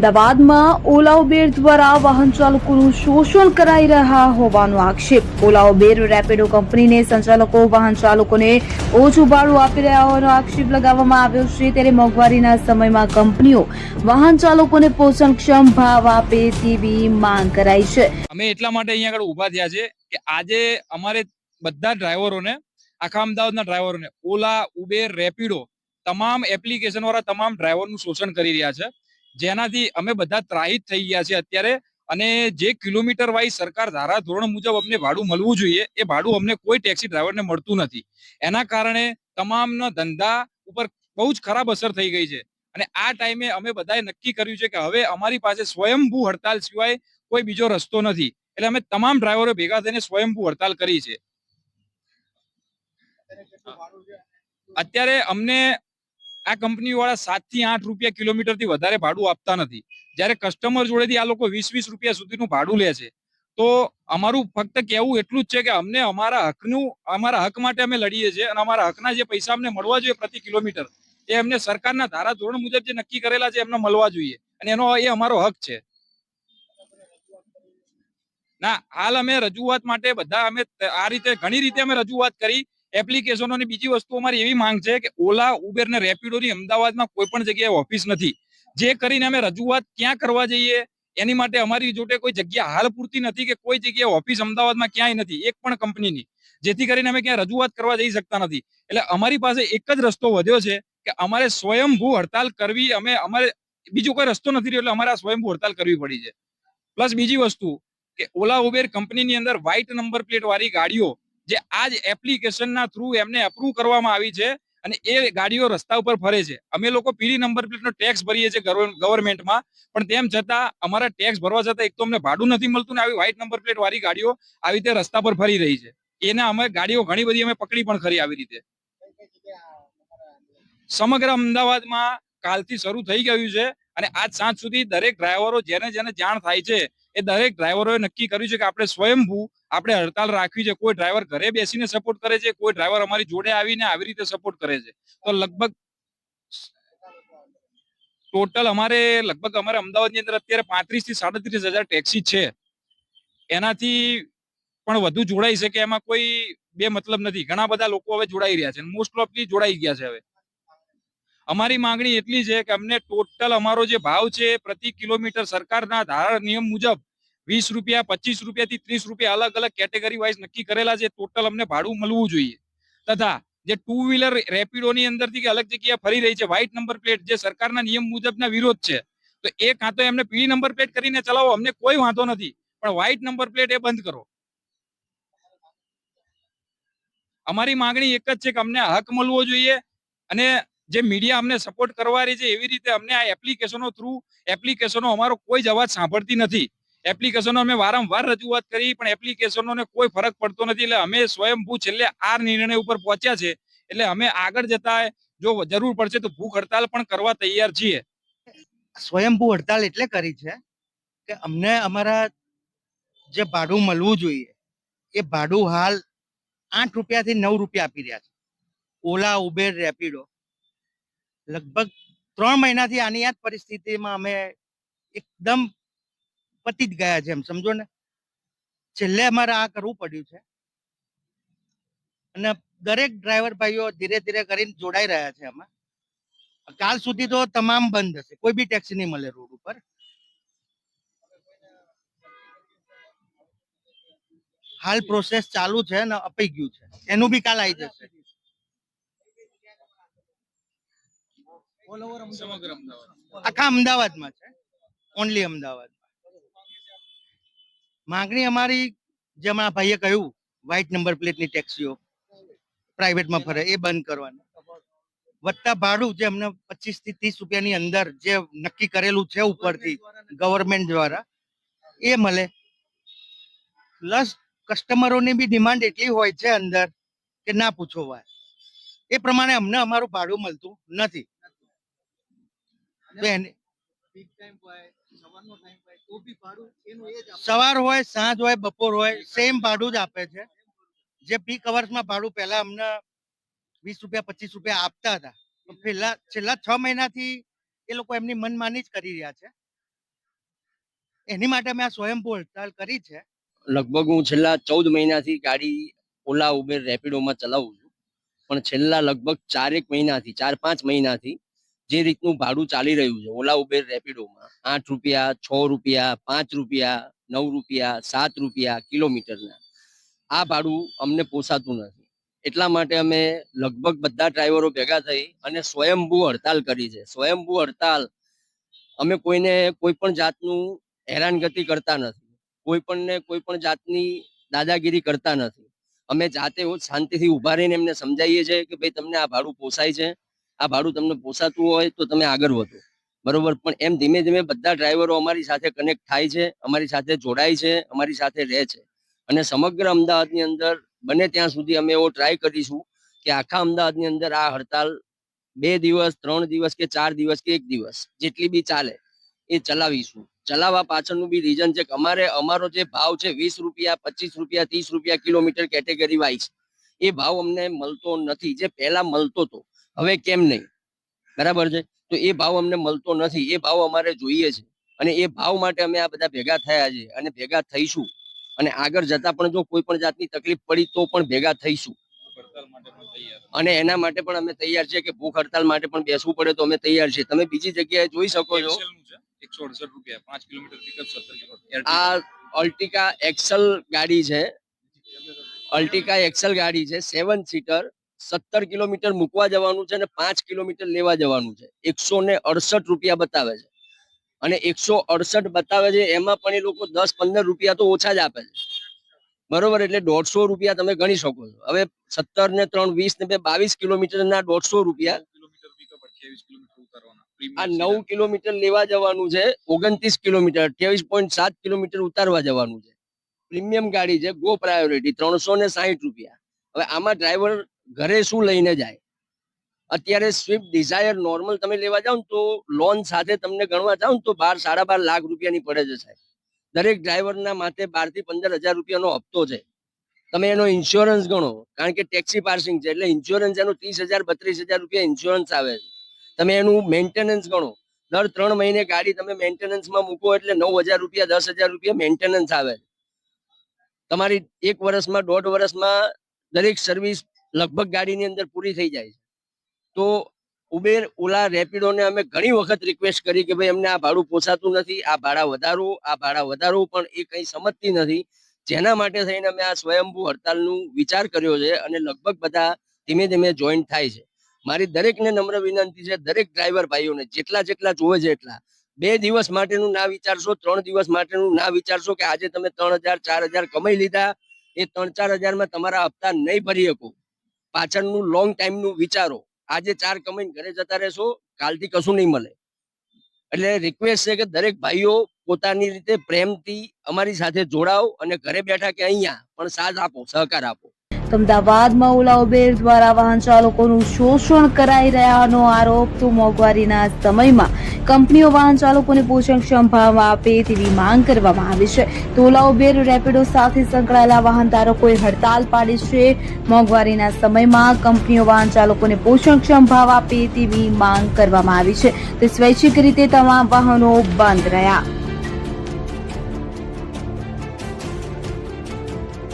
અમદાવાદમાં ઓલા ઉબેર દ્વારા વાહન ચાલકોનું શોષણ કરાઈ રહ્યા હોવાનો આક્ષેપ. ઓલા ઉબેર રેપિડો કંપનીને સંચાલકો, વાહન ચાલકોને ઓછું ભાડું આપી રહ્યા હોવાનો આક્ષેપ લગાવવામાં આવ્યો છે. ત્યારે મોંઘવારીના સમયમાં કંપનીઓ વાહન ચાલકોને પોષણક્ષમ ભાવ આપે તેવી માંગ કરાઈ છે. અમે એટલા માટે અહીંયા આગળ ઊભા થયા છે કે આજે અમારે બધા ડ્રાઈવરોને, આખા અમદાવાદના ડ્રાઈવરોને ઓલા, ઉબેર, રેપિડો તમામ એપ્લિકેશન વાળા તમામ ડ્રાઈવરનું શોષણ કરી રહ્યા છે. જેનાથી અમે બધા ત્રાહિત થઈ ગયા છે અત્યારે. અને જે કિલોમીટર વાઇઝ સરકાર ધારા ધોરણ મુજબ અમને ભાડું મળવું જોઈએ એ ભાડું અમને કોઈ ટેક્સી ડ્રાઈવરને મળતું નથી. એના કારણે તમામના ધંધા ઉપર બહુ જ ખરાબ અસર થઈ ગઈ છે. અને આ ટાઈમે અમે બધાએ નક્કી કર્યું છે કે હવે અમારી પાસે સ્વયંભૂ હડતાલ સિવાય કોઈ બીજો રસ્તો નથી. એટલે અમે તમામ ડ્રાઈવરો ભેગા થઈને સ્વયંભૂ હડતાલ કરી છે? અત્યારે અમને આ કંપની વાળા સાતથી આઠ રૂપિયા કિલોમીટરથી વધારે ભાડું આપતા નથી. જ્યારે કસ્ટમર જોડેથી આ લોકો વીસ વીસ રૂપિયા સુધીનું ભાડું લે છે. તો અમારું ફક્ત કહેવું એટલું જ છે કે અમને અમારા હકનું, અમારા હક માટે અમે લડીએ છીએ અને અમારા હકના જે પૈસા અમને મળવા જોઈએ પ્રતિ કિલોમીટર, એ અમને સરકારના ધારા ધોરણ મુજબ જે નક્કી કરેલા છે એમને મળવા જોઈએ. અને એનો એ અમારો હક છે. ના, હાલ અમે રજૂઆત માટે બધા અમે આ રીતે, ઘણી રીતે અમે રજૂઆત કરી એપ્લિકેશનો ની બીજી વસ્તુ અમારી એવી માંગ છે કે ઓલા ઉબેર ને રેપિડો ની અમદાવાદમાં કોઈ પણ જગ્યાએ ઓફિસ નથી. જે કરીને અમે રજૂઆત ક્યાં કરવા જઈએ, એની માટે અમારી જોડે કોઈ જગ્યા હાલ પૂરતી નથી કે કોઈ જગ્યાએ ઓફિસ અમદાવાદમાં ક્યાંય નથી, એક પણ કંપનીની. જેથી કરીને અમે ક્યાં રજૂઆત કરવા જઈ શકતા નથી. એટલે અમારી પાસે એક જ રસ્તો વધ્યો છે કે અમારે સ્વયંભૂ હડતાલ કરવી, અમે અમારે બીજો કોઈ રસ્તો નથી રહ્યો એટલે અમારે સ્વયંભૂ હડતાલ કરવી પડી છે. પ્લસ બીજી વસ્તુ કે ઓલા ઉબેર કંપનીની અંદર વ્હાઇટ નંબર પ્લેટ વાળી ગાડીઓ જે આ જ એપ્લિકેશનના થ્રુ એમને અપ્રૂવ કરવામાં આવી છે અને એ ગાડીઓ રસ્તા ઉપર ફરે છે. અમે લોકો પીળી નંબર પ્લેટનો ટેક્સ ભરીએ છીએ ગવર્મેન્ટમાં પણ તેમ છતાં અમારા ટેક્સ ભરવા છતાં એક તો અમને ભાડું નથી મળતું ને આવી વ્હાઇટ નંબર પ્લેટ વાળી ગાડીઓ આવી રીતે રસ્તા પર ફરી રહી છે. એને અમે ગાડીઓ ઘણી બધી અમે પકડી પણ ખરી આવી રીતે. સમગ્ર અમદાવાદમાં કાલથી શરૂ થઈ ગયું છે અને આજ સાંજ સુધી દરેક ડ્રાઈવરો જેને જેને જાણ થાય છે એ દરેક ડ્રાઈવરોએ નક્કી કર્યું છે કે આપણે સ્વયંભૂ આપણે હડતાલ રાખવી છે, કોઈ ડ્રાઈવર ઘરે બેસીને સપોર્ટ કરે છે, કોઈ ડ્રાઈવર અમારી જોડે આવીને આવી રીતે સપોર્ટ કરે છે. તો લગભગ ટોટલ અમારે લગભગ અમારે અમદાવાદની અંદર અત્યારે પાંત્રીસથી સાડત્રીસ હજાર ટેક્સી છે. એનાથી પણ વધુ જોડાઈ શકે એમાં કોઈ બે મતલબ નથી. ઘણા બધા લોકો હવે જોડાઈ રહ્યા છે મોસ્ટ ઓફલી જોડાઈ ગયા છે હવે. અમારી માંગણી એટલી છે કે અમને ટોટલ અમારો જે ભાવ છે, પ્રતિ કિલોમીટર સરકારના ધારા નિયમ મુજબ વીસ રૂપિયા, પચીસ રૂપિયા થી ત્રીસ રૂપિયા અલગ અલગ કેટેગરી વાઇઝ નક્કી કરેલા છે. ટોટલ અમને ભાડું મળવું જોઈએ. તથા જે ટુ વ્હીલર રેપિડો ની અંદરથી અલગ જગ્યાએ ફરી રહી છે વ્હાઇટ નંબર પ્લેટ જે સરકારના નિયમ મુજબના વિરોધ છે, તો એ કાં તો એમને પીળી નંબર પ્લેટ કરીને ચલાવો, અમને કોઈ વાંધો નથી. પણ વ્હાઇટ નંબર પ્લેટ એ બંધ કરો. અમારી માંગણી એક જ છે કે અમને હક મળવો જોઈએ અને જે મીડિયા અમને સપોર્ટ કરવા રહી છે એવી રીતે અમને આ એપ્લિકેશનો થ્રુ એપ્લિકેશનો અમારો કોઈ અવાજ સાંભળતી નથી. એપ્લિકેશનો અમે વારંવાર રજૂઆત કરી, પણ એપ્લિકેશનોને કોઈ ફરક પડતો નથી. એટલે અમે સ્વયંભૂ છેલ્લે આ નિર્ણય ઉપર પહોંચ્યા છે. એટલે અમે આગળ જતા જો જરૂર પડશે તો ભૂખ હડતાલ પણ કરવા તૈયાર છીએ. સ્વયંભૂ હડતાલ એટલે કરી છે કે અમને અમારા જે ભાડું મળવું જોઈએ, એ ભાડું હાલ આઠ રૂપિયાથી નવ રૂપિયા આપી રહ્યા છે. Ola, Uber, Rapido. લગભગ ત્રણ મહિનાથી આની આ પરિસ્થિતિમાં અમે એકદમ પતી જ ગયા છે એમ સમજો ને? છેલ્લે અમારે આ કરવું પડ્યું છે. અને દરેક ડ્રાઈવર ભાઈઓ ધીરે ધીરે કરીને જોડાઈ રહ્યા છે આમાં. કાલ સુધી તો તમામ બંધ હશે કોઈ બી ટેક્સી નહીં મળે રોડ ઉપર. હાલ પ્રોસેસ ચાલુ છે અને અપાઈ ગયું છે. એનું બી કાલ આવી જશે. આખા અમદાવાદમાં છે. ઓનલી અમદાવાદ. માંગણી અમારી જેમ આ ભાઈએ કહ્યું વ્હાઇટ નંબર પ્લેટની ટેક્સીઓ પ્રાઇવેટમાં ફરે એ બંધ કરવાની. વત્તા ભાડું જે અમને પચીસથી ત્રીસ રૂપિયાની અંદર જે નક્કી કરેલું છે ઉપરથી ગવર્મેન્ટ દ્વારા એ મળે. પ્લસ કસ્ટમરોની બી ડિમાન્ડ એટલી હોય છે અંદર કે ના પૂછો વાત. એ પ્રમાણે અમને અમારું ભાડું મળતું નથી. સવાર હોય સાંજ હોય બપોર હોય સેમ ભાડું જ આપે છે. જે પીક અવર્સમાં ભાડું પહેલા અમને વીસ રૂપિયા પચીસ રૂપિયા આપતા હતા. તો પેલા છેલ્લા છ મહિનાથી એ લોકો એમની મનમાની જ કરી રહ્યા છે. એની માટે મેં આ સ્વયંભૂ હડતાલ કરી છે. લગભગ હું છેલ્લા ચૌદ મહિનાથી ગાડી ઓલા ઉબેર રેપિડોમાં ચલાવું છું. પણ છેલ્લા લગભગ ચારેક મહિનાથી ચાર પાંચ મહિનાથી જે રીતનું ભાડું ચાલી રહ્યું છે, ઓલા ઉબેર રેપિડોમાં આઠ રૂપિયા, છ રૂપિયા, પાંચ રૂપિયા, નવ રૂપિયા, સાત રૂપિયા કિલોમીટરના. આ ભાડું અમને પોસાતું નથી. એટલા માટે અમે લગભગ બધા ડ્રાઈવરો ભેગા થઈ અને સ્વયંભૂ હડતાલ કરી છે. સ્વયંભૂ હડતાલ અમે કોઈને કોઈ પણ જાતનું હેરાનગતિ કરતા નથી. કોઈ પણને કોઈ પણ જાતની દાદાગીરી કરતા નથી. અમે જાતે શાંતિથી ઊભા રહીને એમને સમજાવીએ છીએ કે ભાઈ તમને આ ભાડું પોસાય છે. આ ભાડું તમને પોસાતું હોય તો તમે આગળ વધો. બરોબર? પણ એમ ધીમે ધીમે બધા ડ્રાઈવરો અમારી સાથે કનેક્ટ થાય છે, અમારી સાથે જોડાય છે, અમારી સાથે રહે છે. અને સમગ્ર અમદાવાદની અંદર બને ત્યાં સુધી અમે એવો ટ્રાય કરીશું કે આખા અમદાવાદની અંદર આ હડતાલ બે દિવસ, ત્રણ દિવસ કે ચાર દિવસ કે એક દિવસ જેટલી બી ચાલે એ ચલાવીશું. ચલાવવા પાછળનું બી રીઝન છે કે અમારે, અમારો જે ભાવ છે વીસ રૂપિયા, પચીસ રૂપિયા, ત્રીસ રૂપિયા કિલોમીટર કેટેગરી વાઇઝ એ ભાવ અમને મળતો નથી. જે પહેલા મળતો હતો હવે કેમ નહીં? બરાબર છે? તો એ ભાવ અમને મળતો નથી. એ ભાવ અમારે જોઈએ છે. અને એ ભાવ માટે અમે આ બધા ભેગા થયા છે અને ભેગા થઈશું. અને આગળ જતા પણ જો કોઈ પણ જાતની તકલીફ પડી તો પણ ભેગા થઈશું. અને એના માટે પણ અમે તૈયાર છીએ કે ભૂખ હડતાલ માટે પણ બેસવું પડે તો અમે તૈયાર છીએ. તમે બીજી જગ્યાએ જોઈ શકો છો. એકસો અડસઠ રૂપિયા. પાંચ કિલોમીટર આ અલ્ટિકા એક્સલ ગાડી છે. અલ્ટિકા એક્સલ ગાડી છે. Seven seater. સત્તર કિલોમીટર મૂકવા જવાનું છે અને પાંચ કિલોમીટર લેવા જવાનું છે. એકસો ને અડસઠ રૂપિયા બતાવે છે. અને એકસો અડસઠ બતાવે છે એમાં પણ એ લોકો દસ પંદર રૂપિયા તો ઓછા જ આપે છે. બરોબર એટલે દોઢસો રૂપિયા તમે ગણી શકો છો. હવે સત્તર ને ત્રણ વીસ ને બે બાવીસ કિલોમીટર ના દોઢસો રૂપિયા આ નવ કિલોમીટર લેવા જવાનું છે ઓગણત્રીસ કિલોમીટર અઠ્યાવીસ પોઈન્ટ સાત કિલોમીટર ઉતારવા જવાનું છે. પ્રીમિયમ ગાડી છે ગો પ્રાયોરિટી ત્રણસો ને સાહીઠ રૂપિયા. હવે આમાં ડ્રાઈવર ઘરે શું લઈને જાય? અત્યારે સ્વિફ્ટ ડિઝાયર નોર્મલ તમે લેવા જાઓ તો લોન સાથે તમને ગણવા જાઓ તો બાર, સાડા બાર લાખ રૂપિયાની પડે છે સાહેબ. દરેક ડ્રાઈવરના માથે બારથી પંદર હજાર રૂપિયાનો હપ્તો છે. તમે એનો ઇન્સ્યોરન્સ ગણો, કારણ કે ટેક્સી પાર્સિંગ છે એટલે ઇન્સ્યોરન્સ એનો ત્રીસ હજાર, બત્રીસ હજાર રૂપિયા ઇન્સ્યોરન્સ આવે છે. તમે એનું મેન્ટેનન્સ ગણો. દર ત્રણ મહિને ગાડી તમે મેન્ટેનન્સમાં મૂકો એટલે નવ હજાર રૂપિયા, દસ હજાર રૂપિયા મેન્ટેનન્સ આવે તમારી એક વર્ષમાં, દોઢ વર્ષમાં દરેક સર્વિસ લગભગ ગાડીની અંદર પૂરી થઈ જાય છે. તો ઉબેર ઓલા રેપિડોને અમે ઘણી વખત રિક્વેસ્ટ કરી કે ભાઈ, અમને આ ભાડું પોસાતું નથી, આ ભાડા વધારો આ ભાડા વધારો પણ એ કંઈ સમજતી નથી. જેના માટે થઈને અમે આ સ્વયંભૂ હડતાલનું વિચાર કર્યો છે અને લગભગ બધા ધીમે ધીમે જોઈન્ટ થાય છે. મારી દરેકને નમ્ર વિનંતી છે, દરેક ડ્રાઈવર ભાઈઓને, જેટલા જેટલા જોવે છે એટલા બે દિવસ માટેનું ના વિચારશો, ત્રણ દિવસ માટેનું ના વિચારશો કે આજે તમે ત્રણ હજાર, ચાર હજાર કમાઈ લીધા, એ ત્રણ ચાર હજારમાં તમારા હપ્તા નહીં ભરી શકો. પાછળનું લોંગ ટાઈમનું વિચારો. આજે ચાર કમાઈને ઘરે જતા રહેશો, કાલથી કશું નહીં મળે. એટલે રિક્વેસ્ટ છે કે દરેક ભાઈઓ પોતાની રીતે પ્રેમથી અમારી સાથે જોડાઓ અને ઘરે બેઠા કે અહીંયા પણ સાથ આપો, સહકાર આપો. તો અમદાવાદમાં ઓલા ઉબેર દ્વારા વાહન ચાલકોનું શોષણ કરાઈ રહ્યાનો આરોપ તો મોંઘવારીના સમયમાં કંપનીઓ વાહન ચાલકોને પોષણક્ષમ ભાવ આપે તેવી માંગ કરવામાં આવી છે. તો ઓલા ઉબેર રેપિડો સાથે સંકળાયેલા વાહન ધારકોએ હડતાલ પાડી છે. મોંઘવારીના સમયમાં કંપનીઓ વાહન ચાલકોને પોષણક્ષમ ભાવ આપે તેવી માંગ કરવામાં આવી છે. તે સ્વૈચ્છિક રીતે તમામ વાહનો બંધ રહ્યા.